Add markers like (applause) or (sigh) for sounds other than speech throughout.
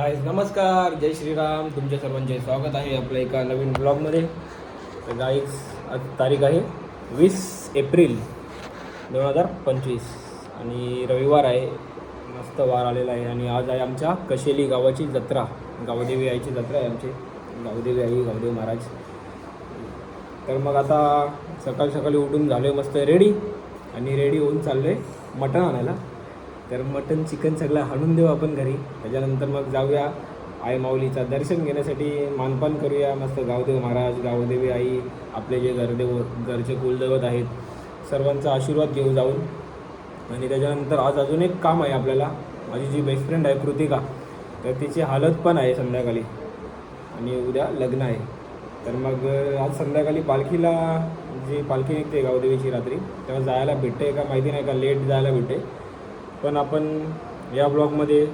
हाय नमस्कार जय श्रीराम. तुमच्या सर्वांचे स्वागत आहे आपल्या एका नवीन ब्लॉगमध्ये तर गाईज आज तारीख आहे वीस एप्रिल दोन हजार पंचवीस आणि रविवार आहे. मस्त वार आलेला आहे आणि आज आहे आमच्या कशेली गावाची जत्रा. गावदेवी आईची जत्रा आहे आमची. गावदेवी आई गावदेव महाराज. तर मग आता सकाळी सकाळी उठून झालो मस्त रेडी आणि रेडी होऊन चाललो आहे मटण आणायला. तर मटन चिकन सगळं हाणून देऊ आपण घरी. त्याच्यानंतर मग जाऊया आई माऊलीचा दर्शन घेण्यासाठी मानपान करूया. मस्त गावदेव महाराज गावदेवी आई आपले जे घरदेव घरचे कुलदैवत आहेत सर्वांचा आशीर्वाद घेऊ जाऊन. आणि त्याच्यानंतर आज अजून एक काम आहे आपल्याला. माझी जी बेस्ट फ्रेंड आहे कृतिका तर तिची हालत पण आहे संध्याकाळी. आणि उद्या लग्न आहे. तर मग आज संध्याकाळी पालखीला जी पालखी निघते गावदेवीची रात्री तेव्हा जायला भेटते का? माहिती नाही का? लेट जायला भेटते. पण आपण या ब्लॉगमध्ये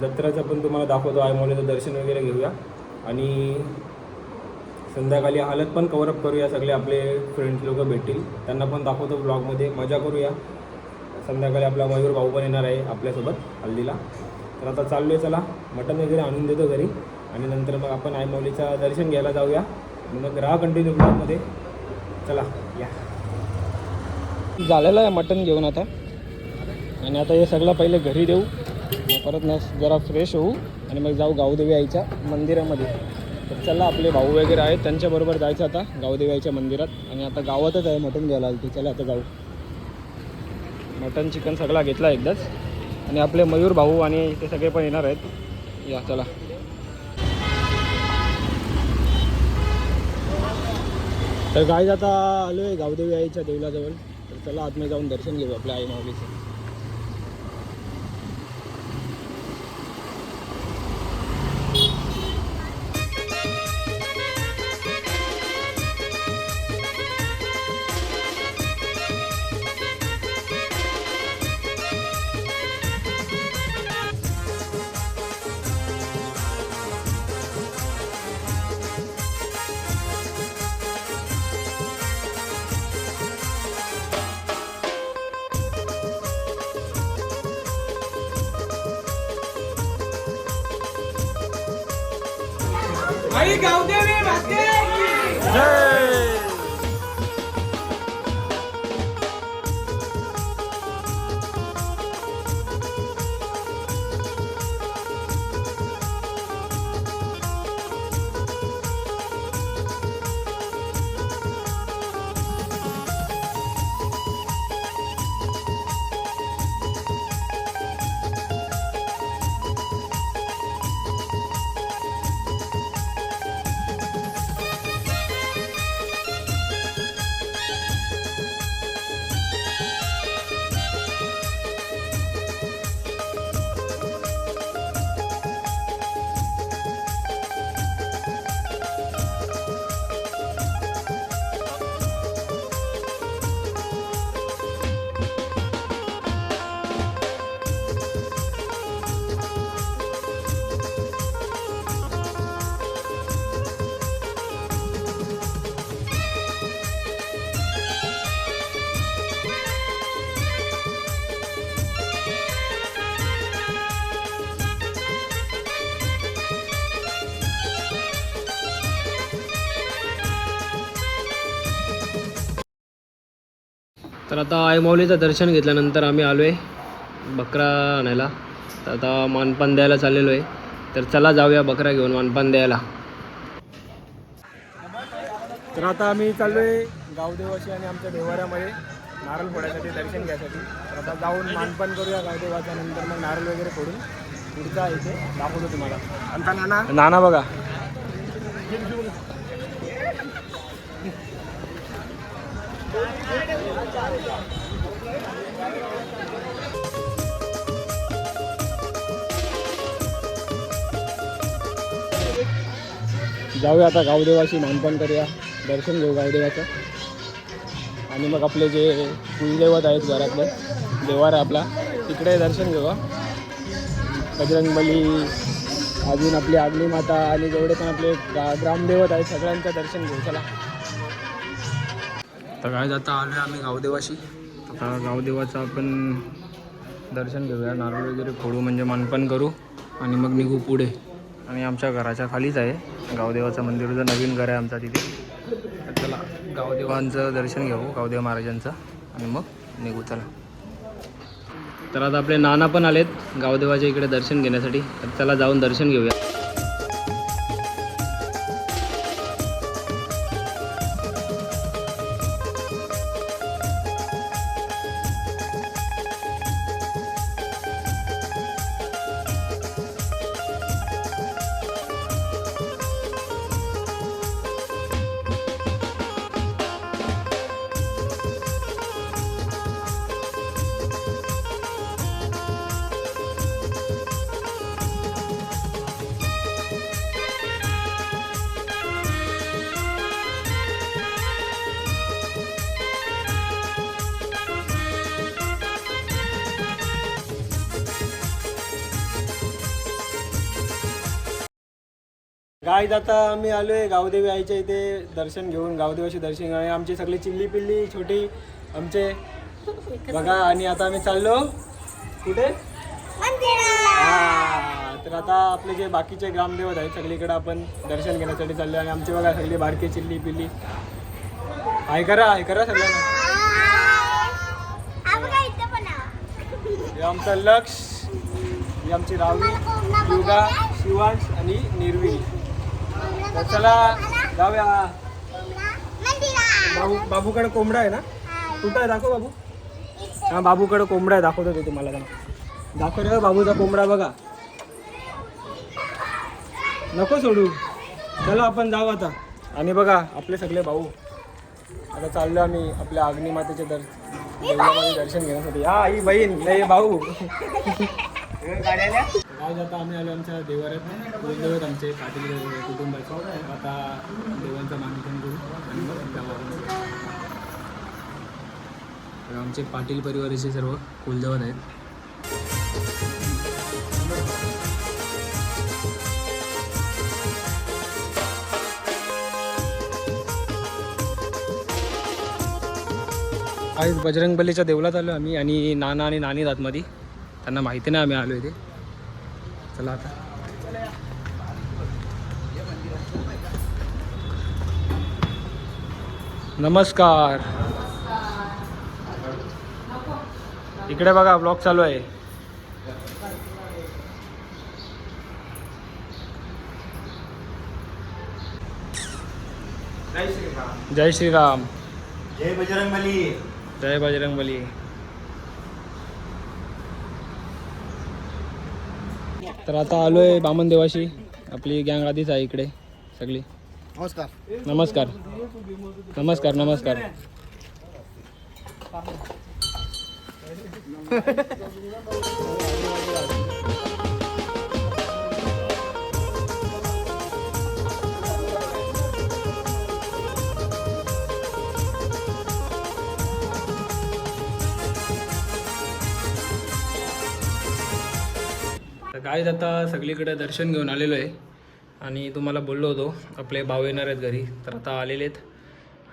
जत्रेचं पण तुम्हाला दाखवतो. आहे दर्शन वगैरे घेऊया. आणि संध्याकाळी हालत पण कवरअप करूया. सगळे आपले फ्रेंड्स लोक भेटतील. त्यांना पण दाखवतो ब्लॉगमध्ये. मजा करूया. संध्याकाळी आपला मयूर भाऊ पण येणार आहे आपल्यासोबत हल्दीला. तर आता चाललो आहे चला. मटण वगैरे आणून देतो घरी. आणि नंतर मग आपण आई माऊलीचं दर्शन घ्यायला जाऊया. मग राहा कंटिन्यू ब्लॉगमध्ये. चला या. झालेलं आहे मटण घेऊन आता. आणि आता हे सगळं पहिले घरी देऊ. परत ना जरा फ्रेश होऊ आणि मग जाऊ गावदेवी आईच्या मंदिरामध्ये. तर चला आपले भाऊ वगैरे आहेत त्यांच्याबरोबर जायचं आता गावदेवी आईच्या मंदिरात. आणि आता गावातच आहे मटण घ्यायला आलं चला आता जाऊ. मटन चिकन सगळा घेतला एकदाच. आणि आपले मयूर भाऊ आणि ते सगळे पण येणार आहेत. या चला. तर गाय आता आलो आहे गावदेवी आईच्या देवलाजवळ तर चला आतमध्ये जाऊन दर्शन घेऊ आपल्या आई माऊलीचं. आई तर आता आई माऊलीचं दर्शन घेतल्यानंतर आम्ही आलो आहे बकरा आणायला. तर आता मानपान द्यायला चाललेलो आहे तर चला जाऊया बकरा घेऊन मानपान द्यायला. तर आता आम्ही चाललो आहे गावदेवाशी आणि आमच्या देवाऱ्यामध्ये नारळ फोडायसाठी दर्शन घ्यायसाठी. तर आता जाऊन मानपान करूया गावदेवाच्या नंतर मग नारळ वगैरे फोडून पुढचा इथे दाखवतो तुम्हाला. आता नाना? नाना बघा. जाऊया आता गावदेवाशी मानपान करूया. दर्शन घेऊ गावदेवाचं. आणि मग आपले जे कुलदैवत आहेत घरातले देवार आहे आपला तिकडे दर्शन घेऊ बजरंगबली अजून आपली आगली माता आणि जेवढे पण आपले गा ग्रामदेवत आहेत सगळ्यांचं दर्शन घेऊ चला. तर काय आता आलो आम्ही गावदेवाशी. आता गावदेवाचं आपण दर्शन घेऊया. नारळ वगैरे फोडू म्हणजे मानपण करू आणि मग निघू पुढे. आणि आमच्या घराच्या खालीच आहे. गावदेवाचं मंदिर जो नवीन घर आहे आमचा तिथे. तर चला गावदेवांचं दर्शन घेऊ गावदेव महाराजांचं. आणि मग निघू चला. तर आता आपले नाना पण आलेत गावदेवाच्या इकडे दर्शन घेण्यासाठी. तर चला जाऊन दर्शन घेऊया. गाय आता आम्ही आलोय गावदेवी आईच्या इथे दर्शन घेऊन गावदेवाचे दर्शन घेऊन. आणि आमची सगळी चिल्ली पिल्ली छोटी आमचे बघा आणि आता आम्ही चाललो. कुठे? हा, तर आता आपले जे बाकीचे ग्रामदेवत आहेत सगळीकडे आपण दर्शन घेण्यासाठी चाललो आणि आमचे बघा सगळी बारकी चिल्ली पिल्ली. आहे करा आहे करा सगळ्यांना. आमचं लक्ष आमची रावी युगा शिवांश आणि निर्वी तर चला जाऊया. बाबू बाबूकडे कोंबडा आहे ना? कुठं आहे? दाखव बाबू. हा बाबूकडे कोंबडा आहे दाखवतो ते तुम्हाला दाखव रे बाबूचा कोंबडा बघा. नको सोडू. चला आपण जाऊ आता. आणि बघा आपले सगळे भाऊ. आता चाललो आम्ही आपल्या अग्निमातेचे दर देवळामध्ये दर्शन घेण्यासाठी. हा ही बहीण नाही भाऊ. आज आता आम्ही आलो आमच्या देवाऱ्यात. कुलदेवत आमचे पाटील कुटुंबाचे. आता देवांचं मानधन करू. आणि मग आमचे पाटील परिवाराचे सर्व कुलदेवत आहेत. आज बजरंगबलीच्या देवळात आलो आम्ही आणि नाना आणि नानी आतमध्ये. त्यांना माहिती नाही आम्ही आलो इथे. चला आता. नमस्कार. इकडे बघा ब्लॉग चालू आहे. जय श्रीराम. जय बजरंगबली. जय बजरंगबली. तर आता आलोय बामन देवाशी. आपली गँग आधीच आहे इकडे सगळी. नमस्कार. नमस्कार. नमस्कार नमस्कार. गाईज आता सगळीकडे दर्शन घेऊन आलेलो आहे. आणि तुम्हाला बोललो होतो आपले भाऊ येणार आहेत घरी. तर आता आलेले आहेत.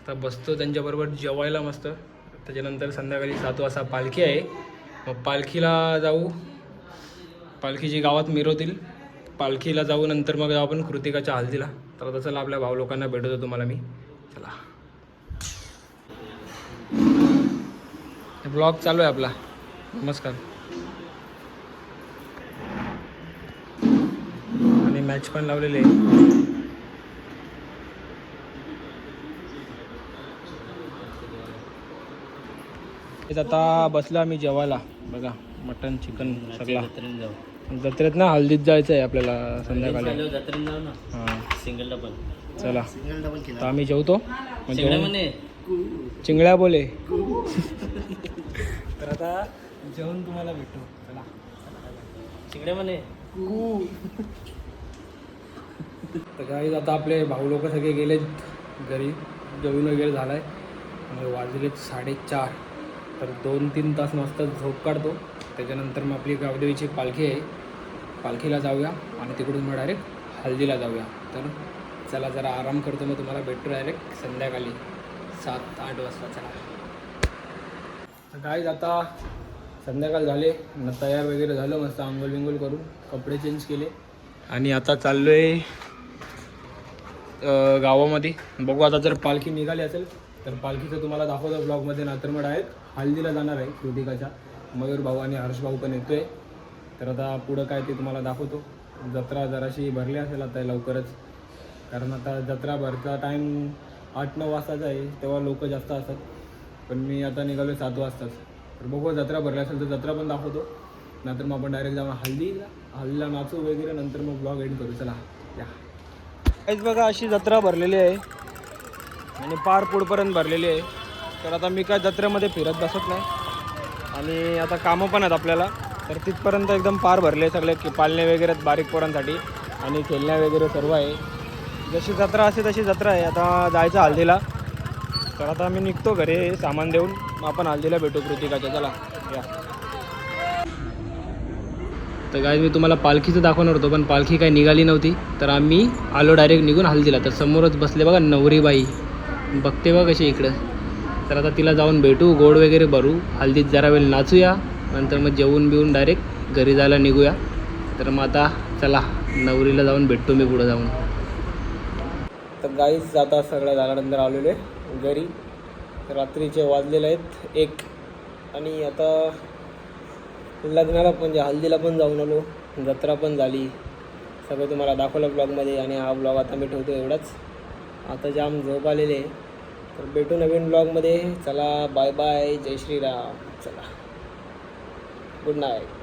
आता बसतो त्यांच्याबरोबर जेवायला मस्त. त्याच्यानंतर संध्याकाळी सात वाजता पालखी आहे. मग पालखीला जाऊ. पालखीची गावात मिरवतील पालखीला जाऊ नंतर मग जाऊ आपण कृतिकाच्या हल्दीला तर आता चला आपल्या भाऊ लोकांना भेटवतो तुम्हाला मी. चला. ब्लॉग चालू आहे आपला. नमस्कार. मॅच पण लावलेली. आता बसलो आम्ही जेवायला. बघा मटन चिकन सगळा. जत्रेत ना हल्दीत जायचं आहे आपल्याला संध्याकाळी. हां. सिंगल डबल चला. तर आम्ही जेवतो. चिंगड्या बोले. (laughs) तर आता जेवण तुम्हाला भेटतो चला. चिंगड्या म्हणे. तर काही आता आपले भाऊ लोक सगळे गेलेत घरी. जेवण वगैरे झाला आहे वाजले साडेचार. तर दोन तीन तास मस्त झोप काढतो. त्याच्यानंतर मग आपली गावदेवीची पालखी आहे. पालखीला जाऊया आणि तिकडून मग डायरेक्ट हल्दीला जाऊया. तर चला जरा आराम करतो. मग तुम्हाला भेटतो डायरेक्ट संध्याकाळी सात आठ वाजता. चला. काय आता संध्याकाळ झाले. तयार वगैरे झालं. मस्त आंघोळ बिंघोळ करून कपडे चेंज केले. आणि आता चाललो आहे गावामध्ये. बघू आता जर पालखी निघाली असेल तर पालखीचं तुम्हाला दाखवतो ब्लॉगमध्ये. नातर मग आहेत. हल्दीला जाणार आहे कृतिकाच्या. मयूर भाऊ आणि हर्ष भाऊ पण येतोय. तर आता पुढं काय ते तुम्हाला दाखवतो. जत्रा जराशी भरली असेल आता लवकरच. कारण आता जत्रा भरचा टाईम आठ नऊ वाजताचा आहे. तेव्हा लोक जास्त असतात. पण मी आता निघालो सात वाजताच. तर बघू जत्रा भरली असेल तर जत्रा पण दाखवतो. नंतर मग आपण डायरेक्ट जाऊन हल्दीला हल्दीला नाचू वगैरे नंतर मग ब्लॉग एडिट करू. चला या. काहीच बघा अशी जत्रा भरलेली आहे. आणि पार पुढपर्यंत भरलेली आहे. तर आता मी काय जत्रेमध्ये फिरत बसत नाही. आणि आता कामं पण आहेत आपल्याला. तर तिथपर्यंत एकदम पार भरले सगळे की पालणे वगैरे बारीक पोरांसाठी. आणि खेळण्या वगैरे सर्व आहे. जशी जत्रा असते तशी जत्रा आहे. आता जायचं हल्दीला. तर आता मी निघतो घरी सामान देऊन. मग आपण हल्दीला भेटू कृतिकाच्या चला. या. तर काय मी तुम्हाला पालखीचं दाखवणार होतो पण पालखी काही निघाली नव्हती. तर आम्ही आलो डायरेक्ट निघून हल्दीला. तर समोरच बसले बघा नवरीबाई. बघते बघा कशी इकडं. तर आता तिला जाऊन भेटू गोड वगैरे भरू. हल्दीत जरा वेळ नाचूया. नंतर मग जेवून बिवून डायरेक्ट घरी जायला निघूया. तर मग आता चला नवरीला जाऊन भेटतो मी पुढं जाऊन. तर गाईच आता सगळ्या झाल्यानंतर आलेले घरी. रात्रीचे वाजलेले आहेत एक. आणि आता लग्नाला म्हणजे हल्दीला पण जाऊन आलो. जत्रा पण झाली. सगळं तुम्हाला दाखवलं ब्लॉगमध्ये आणि हा ब्लॉग आता मी ठेवतो एवढाच. आता जाम झोप आलेले आहे तर भेटू नवीन ब्लॉगमध्ये चला बाय बाय जय श्रीराम. चला. Good night